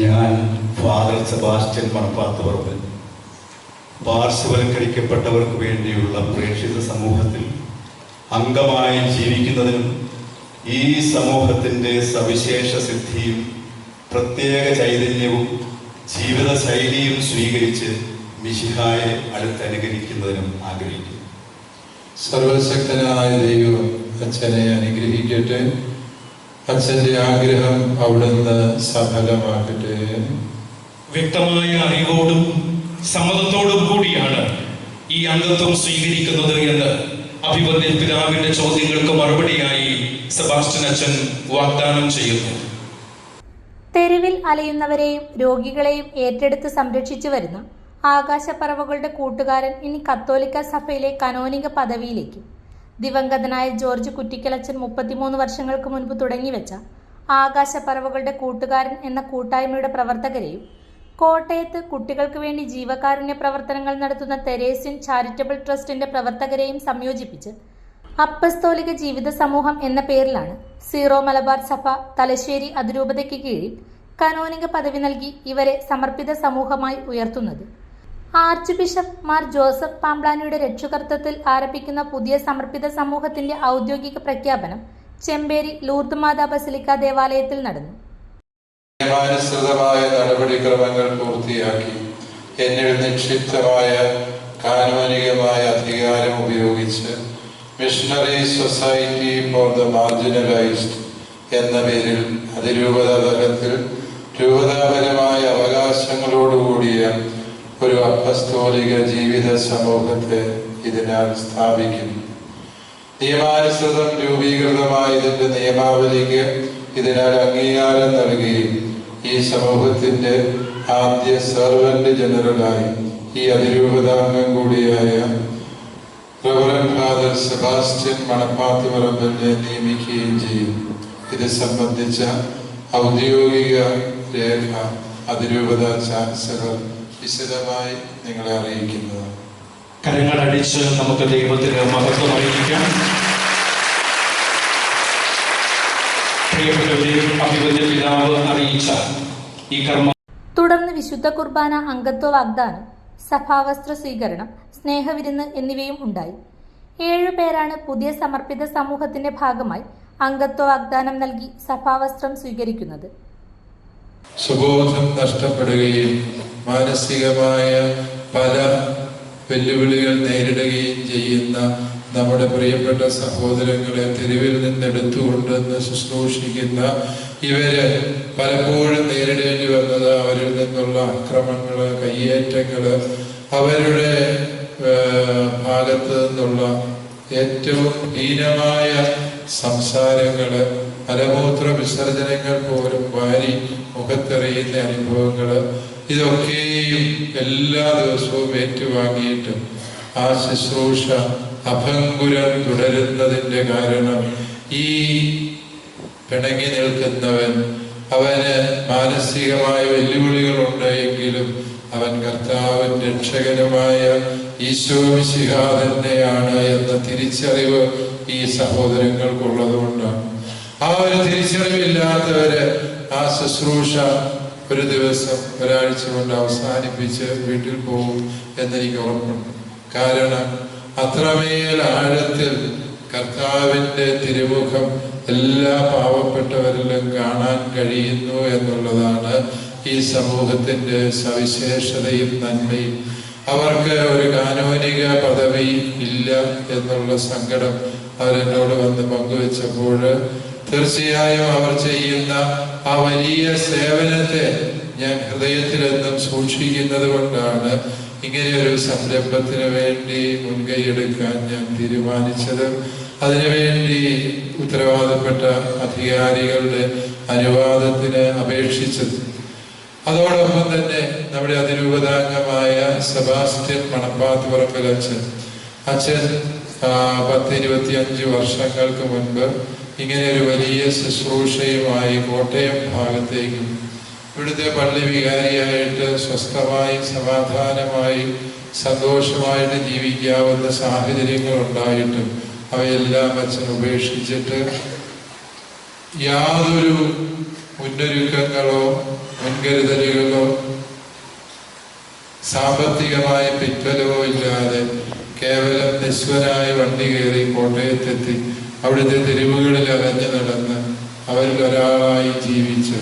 ഞാൻ father Sebastian Manappath മണപ്പാത്തവർമ്മൻ പാർശ്വവൽക്കരിക്കപ്പെട്ടവർക്ക് വേണ്ടിയുള്ള പ്രേക്ഷിത സമൂഹത്തിൽ അംഗമായി ജീവിക്കുന്നതിനും ഈ സമൂഹത്തിന്റെ സവിശേഷ സിദ്ധിയും പ്രത്യേക ചൈതന്യവും ജീവിതശൈലിയും സ്വീകരിച്ച് മിശിഹായെ അടുത്തനുകരിക്കുന്നതിനും ആഗ്രഹിക്കുന്നു. സർവശക്തനായ ദൈവം അച്ഛനെ അനുഗ്രഹിക്കട്ടെ. അച്ഛന്റെ ആഗ്രഹം അവിടുന്ന് സഫലമാക്കട്ടെ വ്യക്തമായ അറിവോടും സമ്മതത്തോടും കൂടിയാണ് ഈ അംഗത്വം സ്വീകരിക്കുന്നത് എന്ന് അഭിവന്ദ്യ പിതാവിന്റെ ചോദ്യങ്ങൾക്ക് മറുപടിയായി സെബാസ്റ്റ്യൻ അച്ഛൻ വാഗ്ദാനം ചെയ്യുന്നു. തെരുവിൽ അലയുന്നവരെയും രോഗികളെയും ഏറ്റെടുത്ത് സംരക്ഷിച്ചു വരുന്ന ആകാശപ്പറവകളുടെ കൂട്ടുകാരൻ ഇനി കത്തോലിക്ക സഭയിലെ കനോനിക പദവിയിലേക്ക് ദിവംഗതനായ ജോർജ് കുറ്റിക്കലച്ചൻ മുപ്പത്തിമൂന്ന് വർഷങ്ങൾക്ക് മുൻപ് തുടങ്ങിവെച്ച ആകാശപ്പറവുകളുടെ കൂട്ടുകാരൻ എന്ന കൂട്ടായ്മയുടെ പ്രവർത്തകരെയും കോട്ടയത്ത് കുട്ടികൾക്ക് വേണ്ടി ജീവകാരുണ്യ പ്രവർത്തനങ്ങൾ നടത്തുന്ന തെരേസ്യൻ ചാരിറ്റബിൾ ട്രസ്റ്റിന്റെ പ്രവർത്തകരെയും സംയോജിപ്പിച്ച് അപ്പസ്തോലിക ജീവിത സമൂഹം എന്ന പേരിലാണ് സീറോ മലബാർ സഭ തലശ്ശേരി അതിരൂപതയ്ക്ക് കീഴിൽ കനോനിക പദവി നൽകി ഇവരെ സമർപ്പിത സമൂഹമായി ഉയർത്തുന്നത്. ആർച്ച് ബിഷപ്പ് മാർ ജോസഫ് പാംബ്ലാനിയുടെ രക്ഷകർത്തത്തിൽ ആരംഭിക്കുന്ന പുതിയ സമർപ്പിത സമൂഹത്തിന്റെ ഔദ്യോഗിക പ്രഖ്യാപനം ചെമ്പേരി ലൂർദ് മാതാ ബസിലിക്ക ദേവാലയത്തിൽ നടന്നു. നിയമാനുസൃതമായ നടപടിക്രമങ്ങൾ പൂർത്തിയാക്കി. എന്നിൽ നിക്ഷിപ്തമായ കാനോനികമായ അധികാരം ഉപയോഗിച്ച് missionary society for the marginalised എന്ന പേരിൽ അതിരൂപതാ തലത്തിൽ രൂപതാപരമായ അവകാശങ്ങളോടുകൂടിയ ഒരു അപ്പസ്തോലിക ജീവിത സമൂഹത്തെ ഇതിനാൽ സ്ഥാപിക്കുന്നു. നിയമാനുസൃതം രൂപീകൃതമായ ഇതിന്റെ നിയമാവലിക്ക് ഇതിനാൽ അംഗീകാരം നൽകുകയും ഈ സമൂഹത്തിന്റെ ആദ്യ സർവന്റ് ജനറലായി ഈ അതിരൂപതാംഗം കൂടിയായ ഫാദർ സെബാസ്റ്റ്യൻ മണപ്പാത്തിമറമ്പലിനെ നിയമിക്കുകയും ചെയ്യും. ഇത് സംബന്ധിച്ച ഔദ്യോഗിക രേഖ അതിരൂപത ചാൻസലർ വിശദമായി നിങ്ങളെ കരങ്ങൾ കരങ്ങളടിച്ച് നമുക്ക് ദൈവത്തിന് മഹത്വം അറിയിക്കാം. പിതാവ് അറിയിച്ച ഈ കർമ്മ തുടർന്ന് വിശുദ്ധ കുർബാന അംഗത്വ വാഗ്ദാനം സഭാവസ്ത്ര സ്വീകരണം സ്നേഹവിരുന്ന് എന്നിവയും ഉണ്ടായി. ഏഴു പേരാണ് പുതിയ സമർപ്പിത സമൂഹത്തിന്റെ ഭാഗമായി അംഗത്വ വാഗ്ദാനം നൽകി സഭാവസ്ത്രം സ്വീകരിക്കുന്നത്. സുബോധം നഷ്ടപ്പെടുകയും മാനസികമായ പല വെല്ലുവിളികൾ നേരിടുകയും ചെയ്യുന്ന നമ്മുടെ പ്രിയപ്പെട്ട സഹോദരങ്ങളെ തെരുവിൽ നിന്നെടുത്തുകൊണ്ടെന്ന് ശുശ്രൂഷിക്കുന്ന ഇവർ പലപ്പോഴും നേരിടേണ്ടി വന്നത് അവരിൽ നിന്നുള്ള അക്രമങ്ങൾ കയ്യേറ്റങ്ങൾ അവരുടെ ഭാഗത്ത് നിന്നുള്ള ഏറ്റവും ഹീനമായ സംസാരങ്ങൾ മലമൂത്ര വിസർജനങ്ങൾ പോലും വാരി മുഖത്തെറിയുന്ന അനുഭവങ്ങൾ ഇതൊക്കെയും എല്ലാ ദിവസവും ഏറ്റുവാങ്ങിയിട്ടും ആ ശുശ്രൂഷ അഭംഗുരം തുടരുന്നതിന്റെ കാരണം ഈ പിണങ്ങി നിൽക്കുന്നവൻ അവന് മാനസികമായ വെല്ലുവിളികൾ ഉണ്ടെങ്കിലും അവൻ കർത്താവൻ രക്ഷകനുമായ ഈശോ തന്നെയാണ് എന്ന തിരിച്ചറിവ് ഈ സഹോദരങ്ങൾക്കുള്ളതുകൊണ്ടാണ്. ആ ഒരു തിരിച്ചറിവില്ലാത്തവര് ആ ശുശ്രൂഷ ഒരു ദിവസം ഒരാഴ്ച കൊണ്ട് അവസാനിപ്പിച്ച് വീട്ടിൽ പോകും എന്നെനിക്ക് ഉറപ്പുണ്ട്. കാരണം അത്രമേൽ ആഴത്തിൽ കർത്താവിന്റെ തിരുമുഖം എല്ലാ പാവപ്പെട്ടവരിലും കാണാൻ കഴിയുന്നു എന്നുള്ളതാണ് ഈ സമൂഹത്തിന്റെ സവിശേഷതയും നന്മയും. അവർക്ക് ഒരു കാനോനിക പദവി ഇല്ല എന്നുള്ള സങ്കടം അവരെന്നോട് വന്ന് പങ്കുവെച്ചപ്പോൾ തീർച്ചയായും അവർ ചെയ്യുന്ന ആ വലിയ സേവനത്തെ ഞാൻ ഹൃദയത്തിലെന്നും സൂക്ഷിക്കുന്നത് കൊണ്ടാണ് ഇങ്ങനെ ഒരു സംരംഭത്തിന് വേണ്ടി മുൻകൈയെടുക്കാൻ ഞാൻ തീരുമാനിച്ചത്. അതിനുവേണ്ടി ഉത്തരവാദപ്പെട്ട അധികാരികളുടെ അനുവാദത്തിന് അപേക്ഷിച്ചത്. അതോടൊപ്പം തന്നെ നമ്മുടെ അതിരൂപതാംഗമായ സെബാസ്റ്റ്യൻ മണപ്പാത്ത് അച്ഛൻ. അച്ഛൻ പത്ത് ഇരുപത്തി അഞ്ച് വർഷങ്ങൾക്ക് മുൻപ് ഇങ്ങനെ ഒരു വലിയ ശുശ്രൂഷയുമായി കോട്ടയം ഭാഗത്തേക്കും ഇവിടുത്തെ പള്ളി വികാരിയായിട്ട് സ്വസ്ഥമായി സമാധാനമായി സന്തോഷമായിട്ട് ജീവിക്കാവുന്ന സാഹചര്യങ്ങൾ ഉണ്ടായിട്ടും അവയെല്ലാം അച്ഛൻ ഉപേക്ഷിച്ചിട്ട് യാതൊരു മുന്നൊരുക്കങ്ങളോ മുൻകരുതലുകളോ സാമ്പത്തികമായ പിറ്റലോ ഇല്ലാതെ കേവലം നിസ്വനായ വണ്ടി കയറി കോട്ടയത്തെത്തി അവിടുത്തെ തെരുവുകളിൽ അലഞ്ഞു നടന്ന് അവരിൽ ഒരാളായി ജീവിച്ച്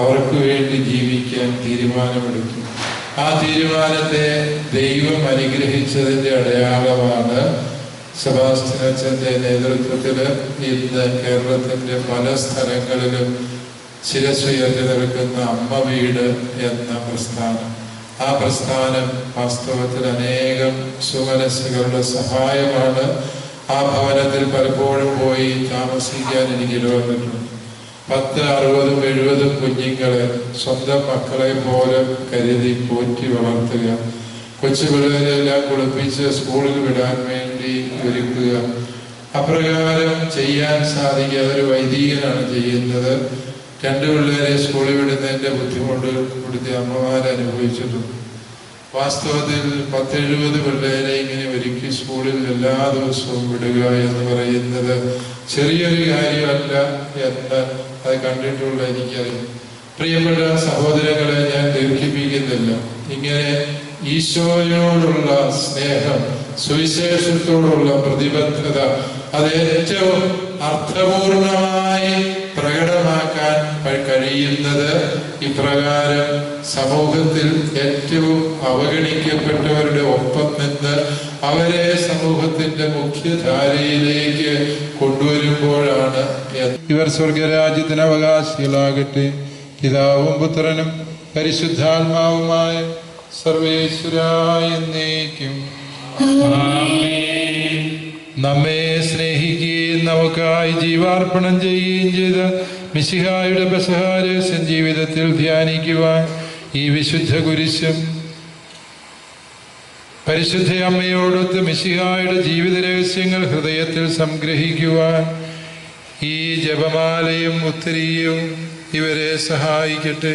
അവർക്ക് വേണ്ടി ജീവിക്കാൻ തീരുമാനമെടുത്തു. ആ തീരുമാനത്തെ ദൈവം അനുഗ്രഹിച്ചതിന്റെ അടയാളമാണ് സെബാസ്റ്റ്യൻ അച്ഛന്റെ നേതൃത്വത്തിൽ ഇന്ന് കേരളത്തിന്റെ പല സ്ഥലങ്ങളിലും ശിരസുയർത്തി നിൽക്കുന്ന അമ്മ വീട് എന്ന പ്രസ്ഥാനം. ആ പ്രസ്ഥാനം വാസ്തവത്തിൽ അനേകം സുമനസ്സുകളുടെ സഹായമാണ്. ആ ഭവനത്തിൽ പലപ്പോഴും പോയി താമസിക്കാൻ എനിക്ക് വന്നിട്ടുണ്ട് പത്ത് അറുപതും എഴുപതും കുഞ്ഞുങ്ങളെ സ്വന്തം മക്കളെ പോലെ കരുതി പോറ്റി വളർത്തുക. കൊച്ചു പിള്ളേരെല്ലാം കുളിപ്പിച്ച് സ്കൂളിൽ വിടാൻ വേണ്ടി ഒരുക്കുക. അപ്രകാരം ചെയ്യാൻ സാധിക്കാതെ ഒരു വൈദികനാണ് ചെയ്യുന്നത്. രണ്ട് പിള്ളേരെ സ്കൂളിൽ വിടുന്നതിന്റെ ബുദ്ധിമുട്ട് ഇവിടുത്തെ അമ്മമാർ അനുഭവിച്ചിട്ടുണ്ട്. വാസ്തവത്തിൽ പത്തെഴുപത് പിള്ളേരെ ഇങ്ങനെ ഒരുക്കി സ്കൂളിൽ എല്ലാ ദിവസവും വിടുക എന്ന് പറയുന്നത് ചെറിയൊരു കാര്യമല്ല എന്ന് അത് കണ്ടിട്ടുള്ള എനിക്കറിയാം. പ്രിയപ്പെട്ട സഹോദരങ്ങളെ ഞാൻ ദീർഘിപ്പിക്കുന്നില്ല. ഇങ്ങനെ ഈശോയോടുള്ള സ്നേഹം സുവിശേഷത്തോടുള്ള പ്രതിബദ്ധത അത് ഏറ്റവും അർത്ഥപൂർണമായി കഴി- കഴിയുന്നത് ഇപ്രകാരം സമൂഹത്തിൽ ഏറ്റവും അവഗണിക്കപ്പെട്ടവരുടെ ഒപ്പം നിന്ന് അവരെ സമൂഹത്തിന്റെ മുഖ്യധാരയിലേക്ക് കൊണ്ടുവരുമ്പോഴാണ് ഇവർ സ്വർഗരാജ്യത്തിന് അവകാശികളാകട്ടെ. പിതാവും പുത്രനും പരിശുദ്ധാത്മാവുമായ സർവേശ്വരായ എന്നേക്കും. നമ്മെ സ്നേഹിക്കുകയും നമുക്കായി ജീവാർപ്പണം ചെയ്യുകയും ചെയ്ത മിശിഹായുടെ ബസഹാരസ്യം ജീവിതത്തിൽ ധ്യാനിക്കുവാൻ ഈ വിശുദ്ധ കുരിശും പരിശുദ്ധ അമ്മയോടൊത്ത് മിശിഹായുടെ ജീവിത രഹസ്യങ്ങൾ ഹൃദയത്തിൽ സംഗ്രഹിക്കുവാൻ ഈ ജപമാലയും ഉത്തരീയവും ഇവരെ സഹായിക്കട്ടെ.